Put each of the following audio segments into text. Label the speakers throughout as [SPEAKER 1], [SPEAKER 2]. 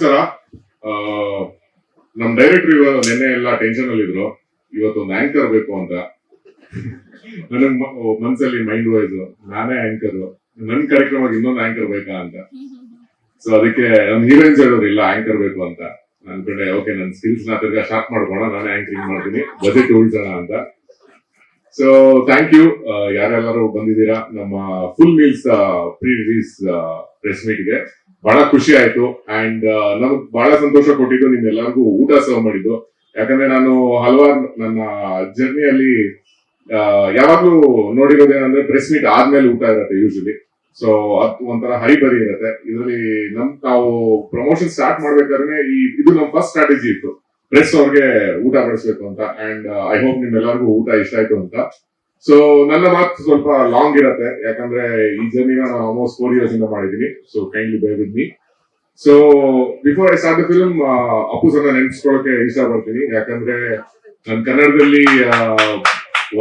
[SPEAKER 1] ಸರ ನಮ್ ಡೈರೆಕ್ಟರ್ ಇವಾಗ ನಿನ್ನೆ ಎಲ್ಲ ಟೆನ್ಷನ್ ಅಲ್ಲಿ ಇದ್ರು. ಇವತ್ತು ಒಂದು ಆಂಕರ್ ಬೇಕು ಅಂತ. ನನಗ್ ಮನ್ಸಲ್ಲಿ ಮೈಂಡ್ ವೈಸ್ ನಾನೇ ಆಂಕರ್ ನನ್ ಕಾರ್ಯಕ್ರಮಕ್ಕೆ ಇನ್ನೊಂದು ಆಂಕರ್ ಬೇಕಾ ಅಂತ. ಸೊ ಅದಕ್ಕೆ ನಮ್ ಹೀರೋಯಿನ್ಸ್ ಹೇಳೋರು ಇಲ್ಲ ಆಂಕರ್ ಬೇಕು ಅಂತ. ನನ್ ಕಡೆ ಓಕೆ ನನ್ ಸ್ಕಿಲ್ಸ್ನ ತಿರ್ಗಾ ಶಾರ್ಪ್ ಮಾಡ್ಕೋಣ ನಾನೇ ಆಂಕರಿಂಗ್ ಮಾಡ್ತೀನಿ. ಬಜೆಟ್ ಉಳಿಸೋಣ ಅಂತ. ಸೊ ಥ್ಯಾಂಕ್ ಯು ಯಾರೆಲ್ಲರೂ ಬಂದಿದ್ದೀರಾ? ನಮ್ಮ full meals pre release press ಮೀಟ್ಗೆ ಬಹಳ ಖುಷಿ ಆಯ್ತು. ಅಂಡ್ ನಮಗ್ ಬಹಳ ಸಂತೋಷ ಕೊಟ್ಟಿದ್ದು ನಿಮ್ಗೆಲ್ಲರಿಗೂ ಊಟ ಸರ್ವ್ ಮಾಡಿದ್ದು. ಯಾಕಂದ್ರೆ ನಾನು ಹಲವಾರು ನನ್ನ ಜರ್ನಿಯಲ್ಲಿ ಯಾವಾಗ್ಲೂ ನೋಡಿರೋದೇನಂದ್ರೆ ಪ್ರೆಸ್ ಮೀಟ್ ಆದ್ಮೇಲೆ ಊಟ ಇರುತ್ತೆ ಯೂಶಲಿ ಸೊ ಅದು ಒಂಥರ ಹರಿಬರಿ ಇರುತ್ತೆ. ಇದರಲ್ಲಿ ನಮ್ ನಾವು ಪ್ರಮೋಷನ್ ಸ್ಟಾರ್ಟ್ ಮಾಡ್ಬೇಕಾದ್ರೆ ಈ, ಇದು ನಮ್ ಫಸ್ಟ್ ಸ್ಟ್ರಾಟಜಿ ಇತ್ತು. ಪ್ರೆಸ್ ಅವ್ರಿಗೆ ಊಟ ಬಡಿಸ್ಬೇಕು ಅಂತ. ಅಂಡ್ ಐ ಹೋಪ್ ನಿಮ್ಮೆಲ್ಲರಿಗೂ ಊಟ ಇಷ್ಟ ಆಯ್ತು ಅಂತ. ಸೊ ನನ್ನ ಮಾತು ಸ್ವಲ್ಪ ಲಾಂಗ್ ಇರತ್ತೆ. ಯಾಕಂದ್ರೆ ಈ ಜರ್ನಿನ ನಾನು ಆಲ್ಮೋಸ್ಟ್ ಫೋರ್ ಇಯರ್ಸ್ ಇಂದ ಮಾಡಿದೀನಿ so kindly bear with me so before I start the film Appu sir ಇಷ್ಟ ಪಡ್ತೀನಿ. ಯಾಕಂದ್ರೆ ನಾನು ಕನ್ನಡದಲ್ಲಿ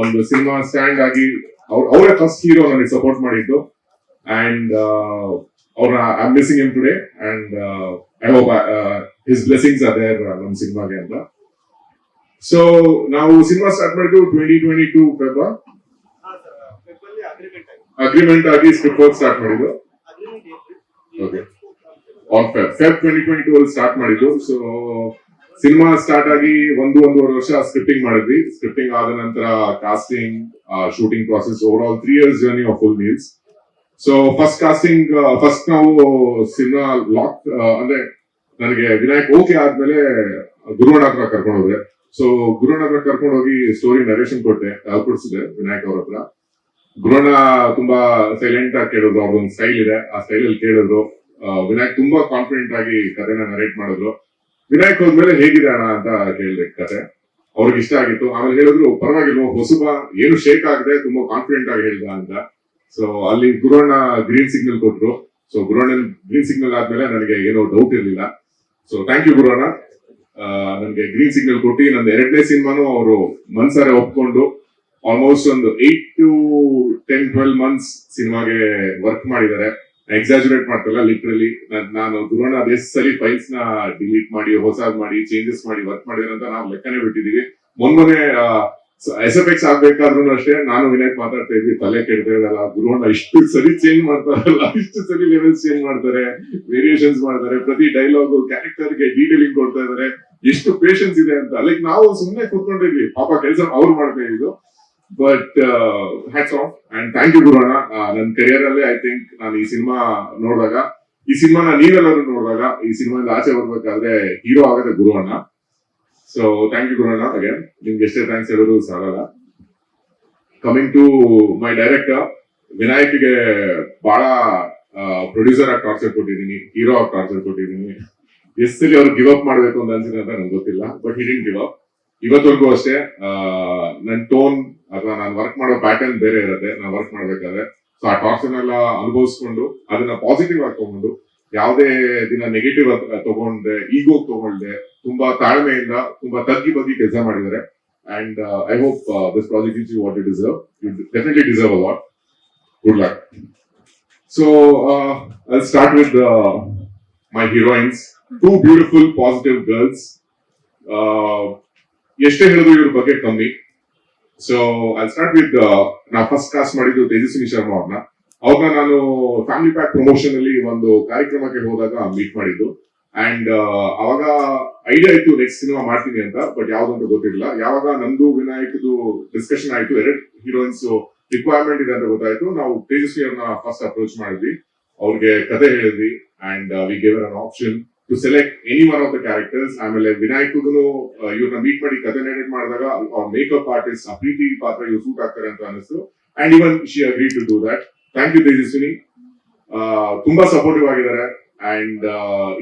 [SPEAKER 1] ಒಂದು ಸಿನಿಮಾ ಸ್ಟ್ಯಾಂಡ್ ಆಗಿ ಅವ್ರ ಫಸ್ಟ್ ಹೀರೋ ನನಗೆ ಸಪೋರ್ಟ್ ಮಾಡಿದ್ದು. ಅಂಡ್ ಅವ್ರ I am missing him today and I hope his blessings ಅದೇ ನಮ್ಮ ಸಿನಿಮಾಗೆ ಅಂತ. ಸೊ ನಾವು ಸಿನಿಮಾ ಸ್ಟಾರ್ಟ್ ಮಾಡಿದ್ದು twenty twenty two Feb agreement ಆಗಿ ವರ್ಕ್ ಸ್ಟಾರ್ಟ್ ಮಾಡಿದ್ದು? Okay on Feb Feb twenty twenty start ಮಾಡಿದ್ದು. ಸೊ ಸಿನಿಮಾ ಸ್ಟಾರ್ಟ್ ಆಗಿ ಒಂದು, ಒಂದೂವರೆ ವರ್ಷ ಸ್ಕ್ರಿಪ್ಟಿಂಗ್ ಮಾಡಿದ್ವಿ. ಸ್ಕ್ರಿಪ್ಟಿಂಗ್ ಆದ ನಂತರ casting shooting process over all three years journey of full meals so first casting first ನಾವು ಸಿನಿಮಾ ಲಾಕ್ ಅಂದ್ರೆ ನನಗೆ ವಿನಾಯಕ್ ಓಕೆ ಆದ್ಮೇಲೆ ಗುರುವಣ್ಣ ಹತ್ರ ಕರ್ಕೊಂಡು ಹೋದೆ. ಸೊ ಗುರುವಣ್ಣ ಹತ್ರ ಕರ್ಕೊಂಡು ಹೋಗಿ ಸ್ಟೋರಿ ನರೇಷನ್ ಕೊಟ್ಟೆ ಕೊಡಿಸಿದೆ ವಿನಾಯಕ್ ಅವ್ರ ಹತ್ರ. ಗುರುವಣ್ಣ ತುಂಬಾ ಸೈಲೆಂಟ್ ಆಗಿ ಕೇಳಿದ್ರು ಅವ್ರದೊಂದು ಸ್ಟೈಲ್ ಇದೆ. ಆ ಸ್ಟೈಲ್ ಅಲ್ಲಿ ಕೇಳಿದ್ರು. ವಿನಾಯಕ್ ತುಂಬಾ ಕಾನ್ಫಿಡೆಂಟ್ ಆಗಿ ಕಥೆನ ನರೇಟ್ ಮಾಡಿದ್ರು. ವಿನಾಯಕ್ ಹೋದ್ಮೇಲೆ ಹೇಗಿದೆ ಅಣ್ಣ ಅಂತ ಕೇಳಿದೆ ಕತೆ. ಅವ್ರಿಗೆ ಇಷ್ಟ ಆಗಿತ್ತು. ಆಮೇಲೆ ಹೇಳಿದ್ರು, ಪರವಾಗಿಲ್ಲ ಹೊಸಬ ಏನು ಶೇಕ್ ಆಗದೆ ತುಂಬಾ ಕಾನ್ಫಿಡೆಂಟ್ ಆಗಿ ಹೇಳ್ದ ಅಂತ. ಸೊ ಅಲ್ಲಿ ಗುರುವಣ್ಣ ಗ್ರೀನ್ ಸಿಗ್ನಲ್ ಕೊಟ್ರು. ಸೊ ಗುರುಣ್ಣ ಗ್ರೀನ್ ಸಿಗ್ನಲ್ ಆದ್ಮೇಲೆ ನನಗೆ ಏನೋ ಡೌಟ್ ಇರಲಿಲ್ಲ. So thank you Guruvanna. ನನಗೆ ಗ್ರೀನ್ ಸಿಗ್ನಲ್ ಕೊಟ್ಟು ನನ್ನ ಎರಡನೇ ಸಿನಿಮಾನು ಅವರು ಮನ್ಸಾರೆ ಒಪ್ಕೊಂಡು ಆಲ್ಮೋಸ್ಟ್ ಒಂದು eight to ten twelve months ಸಿನಿಮಾಗೆ ವರ್ಕ್ ಮಾಡಿದ್ದಾರೆ. ಎಕ್ಸಾಜುರೇಟ್ ಮಾಡ್ತಲ್ಲ ಲಿಟ್ರಲಿ ನಾನು ದುರೋಣ ಸರಿ ಫೈಲ್ಸ್ನ ಡಿಲೀಟ್ ಮಾಡಿ, ಹೊಸಾದ್ ಮಾಡಿ ಚೇಂಜಸ್ ಮಾಡಿ ವರ್ಕ್ ಮಾಡಿದಾರೆ ಅಂತ ನಾವು ಲೆಕ್ಕನೇ ಬಿಟ್ಟಿದೀವಿ ಮೊನ್ನೆ ಎಸ್ ಎಫ್ ಎಕ್ಸ್ ಆಗ್ಬೇಕಾದ್ರೂ ಅಷ್ಟೇ ನಾನು ವಿನಯ್ ಮಾತಾಡ್ತಾ ಇದ್ವಿ, ತಲೆ ಕೆಡ್ತಾ ಇದ್ದಲ್ಲ ಗುರುವಣ್ಣ ಇಷ್ಟು ಸರಿ ಚೇಂಜ್ ಮಾಡ್ತಾರಲ್ಲ, ಇಷ್ಟು ಸರಿ ಲೆವೆಲ್ಸ್ ಚೇಂಜ್ ಮಾಡ್ತಾರೆ ವೇರಿಯೇಷನ್ಸ್ ಮಾಡ್ತಾರೆ, ಪ್ರತಿ ಡೈಲಾಗು ಕ್ಯಾರೆಕ್ಟರ್ಗೆ ಡೀಟೇಲಿಂಗ್ ಕೊಡ್ತಾ ಇದಾರೆ ಎಷ್ಟು ಪೇಷನ್ಸ್ ಇದೆ ಅಂತ. ಲೈಕ್ ನಾವು ಸುಮ್ಮನೆ ಕೂತ್ಕೊಂಡಿದ್ವಿ, ಪಾಪ ಕೆಲಸ ಅವ್ರು ಮಾಡ್ತಾ ಇದ್ದು. But hats off and thank you Guruna ನನ್ನ ಕೆರಿಯರ್ ಅಲ್ಲಿ ಐ ಥಿಂಕ್ ನಾನು ಈ ಸಿನಿಮಾ ನೋಡಿದಾಗ, ಈ ಸಿನಿಮಾನ ನೀವೆಲ್ಲರೂ ನೋಡಿದಾಗ, ಈ ಸಿನಿಮಾದಿಂದ ಆಚೆ ಬರ್ಬೇಕಾದ್ರೆ ಹೀರೋ ಆಗದೆ Guruvanna so thank you Guruvanna again ನಿಮ್ಗೆ ಎಷ್ಟೇ ಥ್ಯಾಂಕ್ಸ್ ಹೇಳೋದು ಸಾಲಲ್ಲ. ಕಮಿಂಗ್ ಟು ಮೈ ಡೈರೆಕ್ಟರ್ ವಿನಾಯಕ್ಗೆ ಬಹಳ ಪ್ರೊಡ್ಯೂಸರ್ ಆಗಿ ಟಾರ್ಚರ್ ಕೊಟ್ಟಿದ್ದೀನಿ ಹೀರೋ ಆಗಿ ಟಾರ್ಚರ್ ಕೊಟ್ಟಿದ್ದೀನಿ. ಎಷ್ಟು ಸರಿ ಅವ್ರು ಗಿವ್ ಅಪ್ ಮಾಡ್ಬೇಕು ಅಂತ ಅನ್ಸಿದೆ ಅಂತ ನಂಗೆ ಗೊತ್ತಿಲ್ಲ ಬಟ್ ಗಿವ್ ಅಪ್ ಇವತ್ತವರೆಗೂ ಅಷ್ಟೇ ನನ್ನ ಟೋನ್ ಅಥವಾ ನಾನು ವರ್ಕ್ ಮಾಡೋ ಪ್ಯಾಟರ್ನ್ ಬೇರೆ ಇರುತ್ತೆ, ನಾನು ವರ್ಕ್ ಮಾಡ್ಬೇಕಾದ್ರೆ. ಸೊ ಆ ಟಾರ್ಚರ್ ಎಲ್ಲ ಅನುಭವಿಸ್ಕೊಂಡು ಅದನ್ನ ಪಾಸಿಟಿವ್ ಆಗಿ ತಗೊಂಡು, ಯಾವುದೇ ದಿನ ನೆಗೆಟಿವ್ ತಗೊಂಡೆ ಈಗೋ ತಗೊಂಡೆ ತುಂಬಾ ತಾಳ್ಮೆಯಿಂದ, ತುಂಬಾ ತಗ್ಗಿ ಬಗ್ಗೆ ಕೆಲಸ ಮಾಡಿದ್ದಾರೆ. And I hope this project is you what it deserve you definitely deserve a lot good luck so I start with my heroines two beautiful positive girls ಎಷ್ಟೇ ಹೇಳಿದ್ರು ಇವ್ರ ಬಗ್ಗೆ ಕಮ್ಮಿ. ಸೊ ಐ ಸ್ಟಾರ್ಟ್ ವಿತ್ ನಾ first class ಮಾಡಿದ್ದು ತೇಜಸ್ವಿನಿ ಶರ್ಮಾ ಅವ್ರನ್ನ. ಅವ್ರನ್ನ ನಾನು ಫ್ಯಾಮಿಲಿ ಪ್ಯಾಕ್ ಪ್ರಮೋಷನ್ ಅಲ್ಲಿ ಒಂದು ಕಾರ್ಯಕ್ರಮಕ್ಕೆ ಹೋದಾಗ ಮೀಟ್ ಮಾಡಿದ್ದು. ಅಂಡ್ ಅವಾಗ ಐಡಿಯಾ ಇತ್ತು ನೆಕ್ಸ್ಟ್ ಸಿನಿಮಾ ಮಾಡ್ತೀನಿ ಅಂತ ಬಟ್ ಯಾವ್ದು ಅಂತ ಗೊತ್ತಿರಲಿಲ್ಲ. ಯಾವಾಗ ನಂದು, ವಿನಾಯಕ್ದು ಡಿಸ್ಕಷನ್ ಆಯ್ತು, ಎರಡು ಹೀರೋಯಿನ್ಸ್ ರಿಕ್ವೈರ್ಮೆಂಟ್ ಇದೆ ಅಂತ ಗೊತ್ತಾಯ್ತು. ನಾವು ತೇಜಸ್ವಿ ಅವ್ರನ್ನ ಫಸ್ಟ್ ಅಪ್ರೋಚ್ ಮಾಡಿದ್ವಿ. ಅವ್ರಿಗೆ ಕತೆ ಹೇಳಿದ್ವಿ. And we gave an option to select any one of the characters ಆಮೇಲೆ ವಿನಾಯಕ್ಗೂ ಇವ್ರನ್ನ ಮೀಟ್ ಮಾಡಿ ಕಥೆ ನೆಡೆಟ್ ಮಾಡಿದಾಗ ಮೇಕಪ್ ಆರ್ಟಿಸ್ಟ್ ಆ ಪಾತ್ರ ಇವ್ರು ಸೂಟ್ ಆಗ್ತಾರೆ ಅಂತ ಅನಿಸ್ತು and even she agree to do that thank you Tejaswini ತುಂಬಾ ಸಪೋರ್ಟಿವ್ ಆಗಿದ್ದಾರೆ. ಅಂಡ್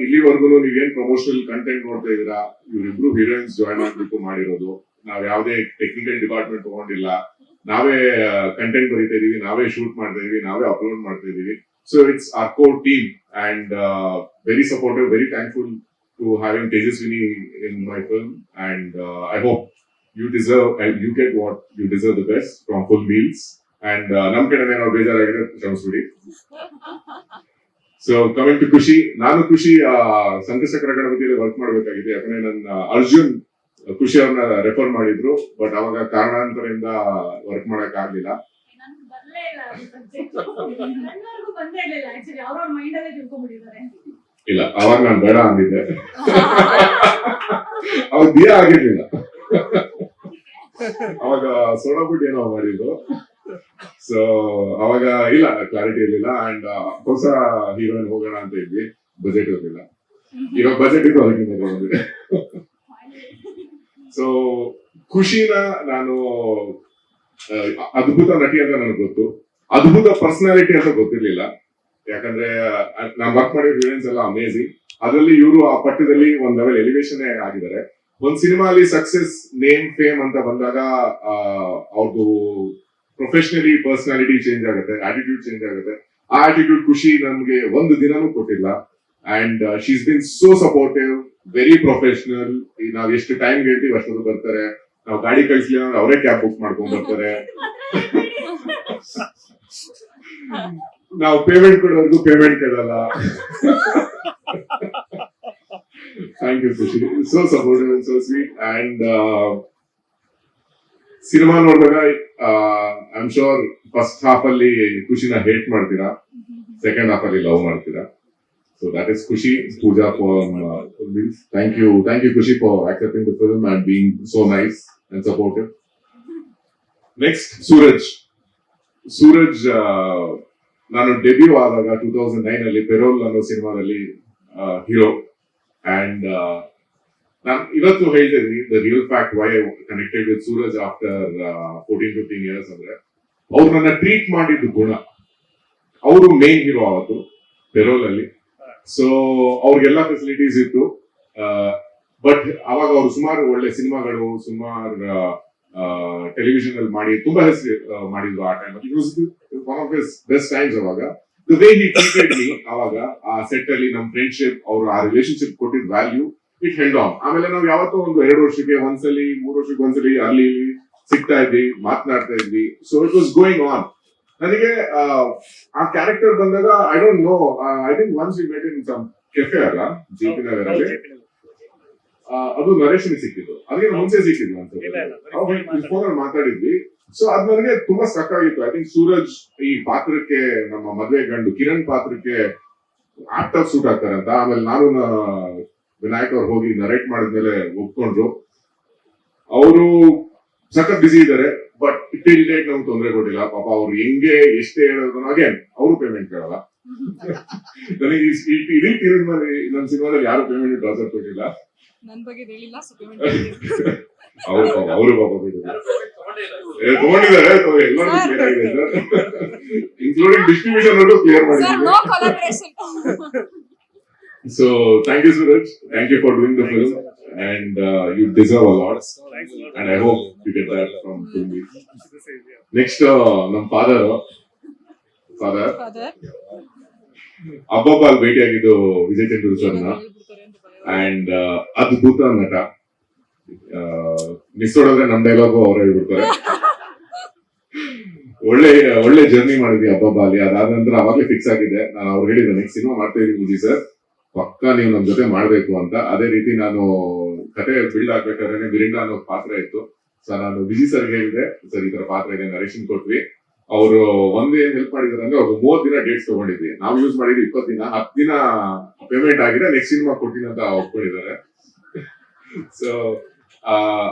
[SPEAKER 1] ಇಲ್ಲಿವರೆಗೂ ನೀವೇನ್ ಪ್ರಮೋಷನಲ್ ಕಂಟೆಂಟ್ ನೋಡ್ತಾ ಇದೀರಾ ಇವರಿಬ್ರು ಹೀರೋಯಿನ್ಸ್ ಜಾಯ್ನ್ ಆಗ್ಬಿಟ್ಟು ಮಾಡಿರೋದು. ನಾವ್ ಯಾವ್ದೇ ಟೆಕ್ನಿಕಲ್ ಡಿಪಾರ್ಟ್ಮೆಂಟ್ ತಗೊಂಡಿಲ್ಲ. ನಾವೇ ಕಂಟೆಂಟ್ ಬರೀತಾ ಇದೀವಿ, ನಾವೇ ಶೂಟ್ ಮಾಡ್ತಾ ಇದೀವಿ, ನಾವೇ ಅಪ್ಲೋಡ್ ಮಾಡ್ತಾ ಇದೀವಿ. So it's our core team and very supportive very thankful to having Tejaswini in my film and I hope you deserve you get what you deserve the best from full meals and ನಮ್ ಕಡೆ ಏನಾದ್ರು ಬೇಜಾರಾಗಿದೆ ಕ್ಷಮಿಸ್ಬಿಡಿ so coming to ಖುಷಿ ನಾನು ಖುಷಿ ಸಂಕಷ್ಟಕರ ಗಣಪತಿಯಲ್ಲಿ work ಮಾಡಬೇಕಾಗಿದೆ. ಯಾಕಂದ್ರೆ ನನ್ನ ಅರ್ಜುನ್ ಖುಷಿ ಅವ್ರನ್ನ ರೆಫರ್ ಮಾಡಿದ್ರು. ಬಟ್ ಅವಾಗ ಕಾರಣಾಂತರದಿಂದ ವರ್ಕ್ ಮಾಡಕ್ ಆಗ್ಲಿಲ್ಲ.
[SPEAKER 2] ಮೈಂಡ್
[SPEAKER 1] ಇಲ್ಲ ಅವಾಗ ನಾನು ಬೇಡ ಅಂದಿದ್ದೆ. ಅವಾಗ ದಿಯ ಆಗಿರ್ಲಿಲ್ಲ. ಅವಾಗ ಸೋಡಾಬಿಟ್ಟು ಏನೋ ಮಾಡಿದ್ರು ಸೊ ಅವಾಗ ಇಲ್ಲ ಕ್ಲಾರಿಟಿ ಇರ್ಲಿಲ್ಲ ಅಂಡ್ ಹೊಸ ಹೀರೋಯಿನ್ ಹೋಗೋಣ ಅಂತ ಇದ್ವಿ. ಬಜೆಟ್ ಇರಲಿಲ್ಲ. ಇವಾಗ ಬಜೆಟ್ ಇದ್ದು ಅದಕ್ಕಿಂತ ಬಂದಿದೆ ಸೊ ಖುಷಿನ ನಾನು, ಅದ್ಭುತ ನಟಿ ಅಂತ ನನಗೆ ಗೊತ್ತು. ಅದ್ಭುತ ಪರ್ಸನಾಲಿಟಿ ಅಂತ ಗೊತ್ತಿರ್ಲಿಲ್ಲ. ಯಾಕಂದ್ರೆ ನಾನ್ ವರ್ಕ್ ಮಾಡಿರೋ ಹೀರೋಯಿನ್ಸ್ ಎಲ್ಲ ಅಮೇಸಿಂಗ್ ಅದರಲ್ಲಿ ಇವರು ಆ ಪಟ್ಟದಲ್ಲಿ ಒಂದ್ ಲೆವೆಲ್ ಎಲಿವೇಶನ್ ಆಗಿದ್ದಾರೆ. ಒಂದ್ ಸಿನಿಮಾ ಅಲ್ಲಿ ಸಕ್ಸಸ್ ನೇಮ್ ಫೇಮ್ ಅಂತ ಬಂದಾಗ ಅವ್ರದ್ದು ಪ್ರೊಫೆಷನಲಿ ಪರ್ಸನಾಲಿಟಿ ಚೇಂಜ್ ಆಗುತ್ತೆ ಆಟಿಟ್ಯೂಡ್ ಚೇಂಜ್ ಆಗುತ್ತೆ. ಆ ಆಟಿಟ್ಯೂಡ್ ಖುಷಿ ನಮ್ಗೆ ಒಂದು ದಿನನೂ ಕೊಟ್ಟಿಲ್ಲ. And she's been so supportive very professional ನಾವ್ ಎಷ್ಟು ಟೈಮ್ ಹೇಳ್ತೀವಿ ಅಷ್ಟೊಂದು ಬರ್ತಾರೆ. ನಾವು ಗಾಡಿ ಕಳಿಸ್ಲಿಲ್ಲ ಅವರೇ ಕ್ಯಾಬ್ ಬುಕ್ ಮಾಡ್ಕೊಂಡ್ ಬರ್ತಾರೆ. ನಾವು ಪೇಮೆಂಟ್ ಕೊಡೋರ್ಗು ಪೇಮೆಂಟ್ ಕೇಳಲ್ಲ thank you Khushi. So supportive so sweet and cinema ನೋಡಿದಾಗ I am sure first half ಅಲ್ಲಿ ಖುಷಿನ ಹೇಟ್ ಮಾಡ್ತೀರಾ? ಸೆಕೆಂಡ್ ಹಾಫ್ ಅಲ್ಲಿ ಲವ್ ಮಾಡ್ತೀರಾ? So that is Khushi. Pooja for thank you thank you Khushi for accepting the film and being so nice and supportive next Suraj Suraj ನಾನು debut ಆದಾಗ two thousand nine ಅಲ್ಲಿ parole ಅನ್ನೋ ಸಿನಿಮಾದಲ್ಲಿ hero and ನಾನು ಇವತ್ತು ಹೇಳ್ತಿದ್ದೀನಿ the real fact why connected with Suraj after fourteen fifteen years ಅಂದ್ರೆ, ಅವ್ರು ನನ್ನ ಟ್ರೀಟ್ ಮಾಡಿದ್ದು ಗುಣ. ಅವರು ಮೇನ್ ಹೀರೋ ಆವತ್ತು ಪೆರೋಲ್ ಅಲ್ಲಿ. ಸೊ ಅವ್ರಿಗೆಲ್ಲ ಫೆಸಿಲಿಟೀಸ್ ಇತ್ತು. ಬಟ್ ಅವಾಗ ಅವ್ರು ಸುಮಾರು ಒಳ್ಳೆ ಸಿನಿಮಾಗಳು, ಸುಮಾರು ಟೆಲಿವಿಷನ್ ಅಲ್ಲಿ ಮಾಡಿ ತುಂಬಾ ಹೆಸರು ಮಾಡಿದ್ರು ಆ time it was of best times ಅವಾಗ. ದ ವೇ ಹಿ ಅವಾಗ ಆ ಸೆಟ್ ಅಲ್ಲಿ ನಮ್ ಫ್ರೆಂಡ್ಶಿಪ್ ಅವ್ರು ಆ ರಿಲೇಶನ್ಶಿಪ್ ಕೊಟ್ಟಿದ್ ವ್ಯಾಲ್ಯೂ ಇಟ್ ಹೆಲ್ಡ್ ಆನ್ ಆಮೇಲೆ ನಾವು ಯಾವತ್ತೋ ಒಂದು ಎರಡು ವರ್ಷಕ್ಕೆ ಒಂದ್ಸಲಿ ಮೂರು ವರ್ಷಕ್ಕೆ ಒಂದ್ಸಲಿ ಅಲ್ಲಿ ಸಿಗ್ತಾ ಇದ್ವಿ ಮಾತನಾಡ್ತಾ ಇದ್ವಿ. So it was going on ನನಗೆ ಆ, ಕ್ಯಾರೆಕ್ಟರ್ ಬಂದಾಗ I don't know I think once you met in some cafe ಅಲ್ಲ ಜಿ ಪಿ ನಗರಲ್ಲಿ ಆ, ಅದು ನರೇಶನ್ ಸಿಕ್ಕಿದ್ದು. ಅದಕ್ಕೆ ಮುಂಚೆ ಸಿಕ್ಕಿದ್ವಿ ಅಂತ ಫೋನ್ ಅಲ್ಲಿ ಮಾತಾಡಿದ್ವಿ. ಸೊ ಅದ್ ನನಗೆ ತುಂಬಾ ಸ್ಟಕ್ ಆಗಿತ್ತು. ಐ ಥಿಂಕ್ ಸೂರಜ್ ಈ ಪಾತ್ರಕ್ಕೆ ನಮ್ಮ ಮದ್ವೆ ಗಂಡು ಕಿರಣ್ ಪಾತ್ರಕ್ಕೆ ಆಕ್ಟ್ ಸೂಟ್ ಆಗ್ತಾರೆ ಅಂತ. ಆಮೇಲೆ ನಾನು ವಿನಾಯಕ್ ಅವ್ರು ಹೋಗಿ ನರೇಟ್ ಮಾಡಿದ್ಮೇಲೆ ಒಪ್ಕೊಂಡ್ರು. ಅವರು ಸಖತ್ ಬಿಸಿ ಇದ್ದಾರೆ. ಬಟ್ ಟಿಲ್ ಡೇಟ್ ನಮ್ಗೆ ತೊಂದರೆ ಕೊಟ್ಟಿಲ್ಲ. ಪಾಪ ಅವ್ರು ಹೆಂಗೆ ಎಷ್ಟೇ ಹೇಳಿದ್ರು ಅಗೇನ್ ಅವರು ಪೇಮೆಂಟ್ ಕೇಳಲ್ಲ. ನನಗೆ ಇಡೀ ಪೀರಿಯಡ್ನಲ್ಲಿ ನಮ್ಮ ಸಿನಿಮಾದಲ್ಲಿ ಯಾರು ಪೇಮೆಂಟ್ ಟ್ರಾನ್ಸ್ಫರ್ ಕೊಟ್ಟಿಲ್ಲ.
[SPEAKER 3] ನನ್ನ ಬಗ್ಗೆ ಹೇಳಿಲ್ಲ ಸೊ
[SPEAKER 1] ಅವ್ರು ಪಾಪ ಅವರು ಪಾಪ ಕೊಟ್ಟಿದ್ದಾರೆ. ಏ, ತಗೊಂಡಿದ್ದಾರೆ ತಗೊ- ಎಲ್ಲರಿಗೂ ಕ್ಲಿಯರ್ ಆಗಿದೆ ಸರ್ ಇನ್ಕ್ಲೂಡಿಂಗ್ ಡಿಸ್ಟ್ರಿಬ್ಯೂಷನ್ ಅವರು ಕ್ಲಿಯರ್
[SPEAKER 3] ಮಾಡಿದ್ದಾರೆ.
[SPEAKER 1] So thank you Suraj thank you for doing the film and you deserve a lot and I hope you get that from film next ನಮ್ಮ ಫಾದರ್ ಫಾದರ್
[SPEAKER 3] ಫಾದರ್
[SPEAKER 1] ಹಬ್ಬಬ್ಬ ಅಲ್ಲಿ ಭೇಟಿಯಾಗಿದ್ದು ವಿಜಯ್
[SPEAKER 3] ಹೇಳ್ಬಿಡ್ತಾರೆ
[SPEAKER 1] and ಅದ್ಭುತ ನಟ. Miss ಹೊಡೋದ್ರೆ ನಮ್ dialogue ಅವ್ರು ಹೇಳ್ಬಿಡ್ತಾರೆ. ಒಳ್ಳೆ ಒಳ್ಳೆ ಜರ್ನಿ ಮಾಡಿದ್ವಿ ಹಬ್ಬಬ್ಬ ಅಲ್ಲಿ ಅದಾದ ನಂತರ ಅವಾಗಲೇ ಫಿಕ್ಸ್ ಆಗಿದೆ. ನಾನು ಅವ್ರು ಹೇಳಿದ್ದೆ ನೆಕ್ಸ್ಟ್ ಸಿನಿಮಾ ಮಾಡ್ತಾ ಇದೀವಿ ಮುಜಿ ಸರ್ ಪಕ್ಕ ನೀವು ನಮ್ ಜೊತೆ ಮಾಡ್ಬೇಕು ಅಂತ. ಅದೇ ರೀತಿ ನಾನು ಕತೆ ಬಿಲ್ಡ್ ಆಗ್ಬೇಕಾದ್ರೆ ವಿರಿಂಡ ಅನ್ನೋ ಪಾತ್ರ ಇತ್ತು. ಸರ್ ನಾನು ವಿಜಿ ಸರ್ ಹೇಳಿದೆ. ಸರ್, ಈ ತರ ಪಾತ್ರ ಇದೆ ನರೇಶನ್ ಕೊಟ್ವಿ. ಅವರು ಒಂದೇ ಹೆಲ್ಪ್ ಮಾಡಿದಾರೆ ಅಂದ್ರೆ ಅವ್ರು ಮೂವತ್ ದಿನ ಡೇಟ್ಸ್ ತಗೊಂಡಿದ್ವಿ. ನಾವು ಯೂಸ್ ಮಾಡಿದ್ವಿ ಇಪ್ಪತ್ತು ದಿನ, ಹತ್ತು ದಿನ ಪೇಮೆಂಟ್ ಆಗಿದೆ ನೆಕ್ಸ್ಟ್ ಸಿನಿಮಾ ಕೊಟ್ಟಿನ ಅಂತ ಒಪ್ಕೊಂಡಿದ್ದಾರೆ. ಸೊ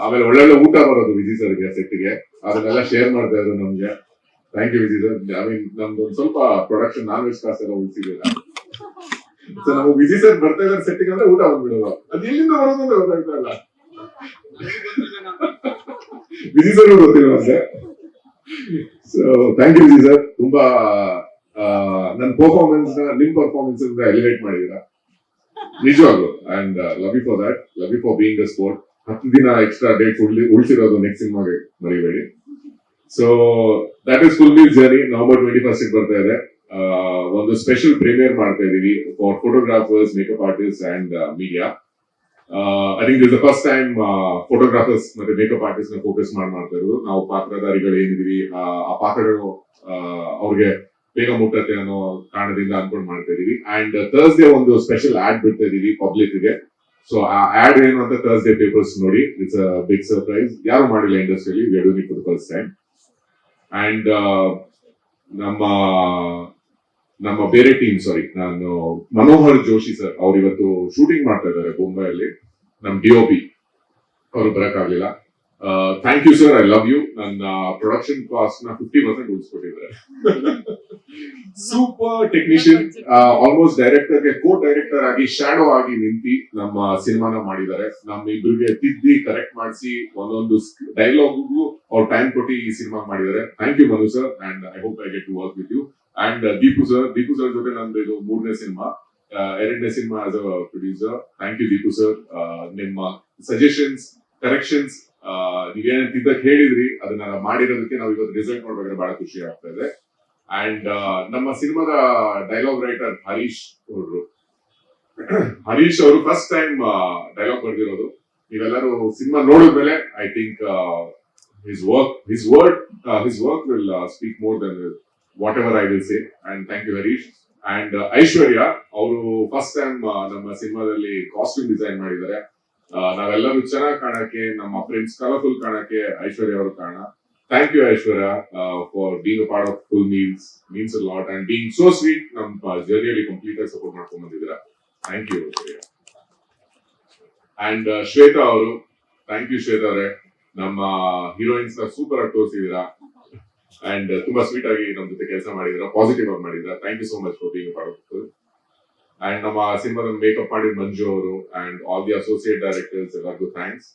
[SPEAKER 1] ಆಮೇಲೆ ಒಳ್ಳೊಳ್ಳೆ ಊಟ ಬರೋದು ವಿಜಿ ಸರ್ ಸೆಟ್ಗೆ ಅದನ್ನೆಲ್ಲ ಶೇರ್ ಮಾಡ್ತಾ ಇದ್ರು ನಮ್ಗೆ. Thank you Viji sir. I mean ನಮ್ದು ಒಂದ್ ಸ್ವಲ್ಪ ಪ್ರೊಡಕ್ಷನ್ ನಾನ್ ವೆಜ್ ಕಾಸ್ ಎಲ್ಲ ಸೊ ನಾವು ವಿಜಿ ಸರ್ ಬರ್ತಾ ಇದ್ದಾರೆ ಸೆಟ್ಟಿಗೆ ಅಂದ್ರೆ ಊಟ ಬಂದ್ಬಿಡೋದು. ಅದು ಎಲ್ಲಿಂದ ಬರೋದು ಅಂತ ಗೊತ್ತಾಗ್ತಾ ಇಲ್ಲ. ವಿಜಿ ಸರ್ ಗೊತ್ತಿಲ್ಲ sir so thank you sir ತುಂಬಾ ನನ್ನ ಪರ್ಫಾರ್ಮೆನ್ಸ್ ನಿಮ್ ಪರ್ಫಾರ್ಮೆನ್ಸ್ ಇಂದ ಎಲಿವೇಟ್ ಮಾಡಿದೀರಾ ನಿಜವಾಗ್ಲು. And love you for that love you for being a sport ಹತ್ತು ದಿನ ಎಕ್ಸ್ಟ್ರಾ ಡೇಟ್ ಉಳ್ಳಿ, ಉಳಿಸಿರೋದು ನೆಕ್ಸ್ಟ್ ಸಿನಿಮಾಗೆ ಮರಿಬೇಡಿ. So that is full meal journey November twenty first ಬರ್ತಾ ಇದೆ. ಒಂದು ಸ್ಪೆಷಲ್ ಪ್ರೀಮಿಯರ್ ಮಾಡ್ತಾ ಇದೀವಿ for photographers makeup artist and media I think is the first time photographers ಮತ್ತೆ ಮೇಕಪ್ ಆರ್ಟಿಸ್ಟ್ನ ಫೋಕಸ್ ಮಾಡಿ ಮಾಡ್ತಾ ಇರೋದು. ನಾವು ಪಾತ್ರಧಾರಿಗಳು ಏನಿದೀವಿ ಆ ಪಾತ್ರಗಳು ಅವ್ರಿಗೆ ಬೇಗ ಮುಟ್ಟತ್ತೆ ಅನ್ನೋ ಕಾರಣದಿಂದ ಅನ್ಕೊಂಡ್ ಮಾಡ್ತಾ ಇದೀವಿ ಅಂಡ್ ಥರ್ಸ್ಡೇ ಒಂದು ಸ್ಪೆಷಲ್ ಆಡ್ ಬಿಡ್ತಾ ಇದೀವಿ ಪಬ್ಲಿಕ್ಗೆ. ಸೊ ಆ ಆಡ್ ಏನು ಅಂತ ಥರ್ಸ್ಡೇ ಪೇಪರ್ಸ್ ನೋಡಿ. ಇಟ್ಸ್ ಅ ಬಿಗ್ ಸರ್ಪ್ರೈಸ್ ಯಾರು ಮಾಡಿಲ್ಲ ಇಂಡಸ್ಟ್ರಿಯಲ್ಲಿ ಎರಡು ನಿಮ್ ಫಸ್ಟ್ ಟೈಮ್ ಅಂಡ್ ನಮ್ಮ ನಮ್ಮ ಬೇರೆ ಟೀಮ್ ಸಾರಿ ನಾನು ಮನೋಹರ್ ಜೋಶಿ ಸರ್ ಅವ್ರು ಇವತ್ತು ಶೂಟಿಂಗ್ ಮಾಡ್ತಾ ಇದ್ದಾರೆ ಬೊಂಬೈಯಲ್ಲಿ ನಮ್ ಡಿಒಪಿ ಅವ್ರು ಬರಕ್ಕಾಗ್ಲಿಲ್ಲ. Thank you sir I love you ನನ್ನ ಪ್ರೊಡಕ್ಷನ್ ಕಾಸ್ಟ್ನ ಫಿಫ್ಟಿ ಪರ್ಸೆಂಟ್ ಉಳಿಸ್ಕೊಟ್ಟಿದ್ದಾರೆ. ಸೂಪರ್ ಟೆಕ್ನಿಷಿಯನ್ ಆಲ್ಮೋಸ್ಟ್ ಡೈರೆಕ್ಟರ್ಗೆ ಕೋ ಡೈರೆಕ್ಟರ್ ಆಗಿ ಶಾಡೋ ಆಗಿ ನಿಂತಿ ನಮ್ಮ ಸಿನಿಮಾನ ಮಾಡಿದ್ದಾರೆ. ನಮ್ಮ ಇಬ್ಬರಿಗೆ ತಿದ್ದಿ ಕರೆಕ್ಟ್ ಮಾಡಿಸಿ ಒಂದೊಂದು ಡೈಲಾಗ್ಗೂ ಅವ್ರು ಟೈಮ್ ಕೊಟ್ಟು ಈ ಸಿನಿಮಾ ಮಾಡಿದ್ದಾರೆ. Thank you Manu sir and I hope I get to work with you and Deepu sir Deepu sir ಜೊತೆ ನಂದು ಇದು ಮೂರನೇ ಸಿನಿಮಾ ಎರಡನೇ cinema as a producer thank you Deepu sir ನಿಮ್ಮ ಸಜೆಷನ್ಸ್ ಕರೆಕ್ಷನ್ಸ್ ನೀವೇನ ತಿದ್ದಕ್ ಹೇಳಿದ್ರಿ, ಅದನ್ನ ಮಾಡಿರೋದಕ್ಕೆ ನಾವು ಇವತ್ತು ರಿಸಲ್ಟ್ ನೋಡ್ಬೇಕಾದ್ರೆ ಬಹಳ ಖುಷಿ ಆಗ್ತಾ ಇದೆ. ಅಂಡ್ ನಮ್ಮ ಸಿನಿಮಾದ ಡೈಲಾಗ್ ರೈಟರ್ ಹರೀಶ್ ಅವರು. ಹರೀಶ್ ಅವರು ಫಸ್ಟ್ ಟೈಮ್ ಡೈಲಾಗ್ ಬರ್ದಿರೋದು. ನೀವೆಲ್ಲರೂ ಸಿನಿಮಾ ನೋಡಿದ್ಮೇಲೆ I think his work his word his work will speak more than whatever I will say and thank you Harish and Aishwarya ಅವರು ಫಸ್ಟ್ ಟೈಮ್ ನಮ್ಮ ಸಿನಿಮಾದಲ್ಲಿ costume design ಮಾಡಿದ್ದಾರೆ. ಆ, ನಾವೆಲ್ಲರೂ ಚೆನ್ನಾಗಿ ಕಾಣಕ್ಕೆ ನಮ್ಮ ಫ್ರೆಂಡ್ಸ್ ಕಲರ್ಫುಲ್ ಕಾಣಕ್ಕೆ ಐಶ್ವರ್ಯ ಅವರು ಕಾರಣ. Thank you Aishwarya for being part of full means means lot and being so sweet ನಮ್ಮ ಜರ್ನಿಯಲ್ಲಿ ಕಂಪ್ಲೀಟ್ ಆಗಿ ಸಪೋರ್ಟ್ ಮಾಡ್ಕೊಂಡ್ ಬಂದಿದ್ದೀರಾ. Thank you Aishwarya and Shweta ಅವರು ಥ್ಯಾಂಕ್ ಯು ಶ್ವೇತಾ ಅವರೇ. ನಮ್ಮ ಹೀರೋಯಿನ್ಸ್ ಸೂಪರ್ ಆಗಿ ತೋರಿಸಿದೀರಾ ಅಂಡ್ ತುಂಬಾ ಸ್ವೀಟ್ ಆಗಿ ನಮ್ಮ ಜೊತೆ ಕೆಲಸ ಮಾಡಿದ್ರ ಪಾಸಿಟಿವ್ ಆಗಿ ಮಾಡಿದ್ರ. Thank you so much for being part and ನಮ್ಮ ಸಿನಿಮಾದ ಮೇಕಪ್ ಮಾಡಿದ ಮಂಜು ಅವರು and all the associate directors ಎಲ್ಲರಿಗೂ ಥ್ಯಾಂಕ್ಸ್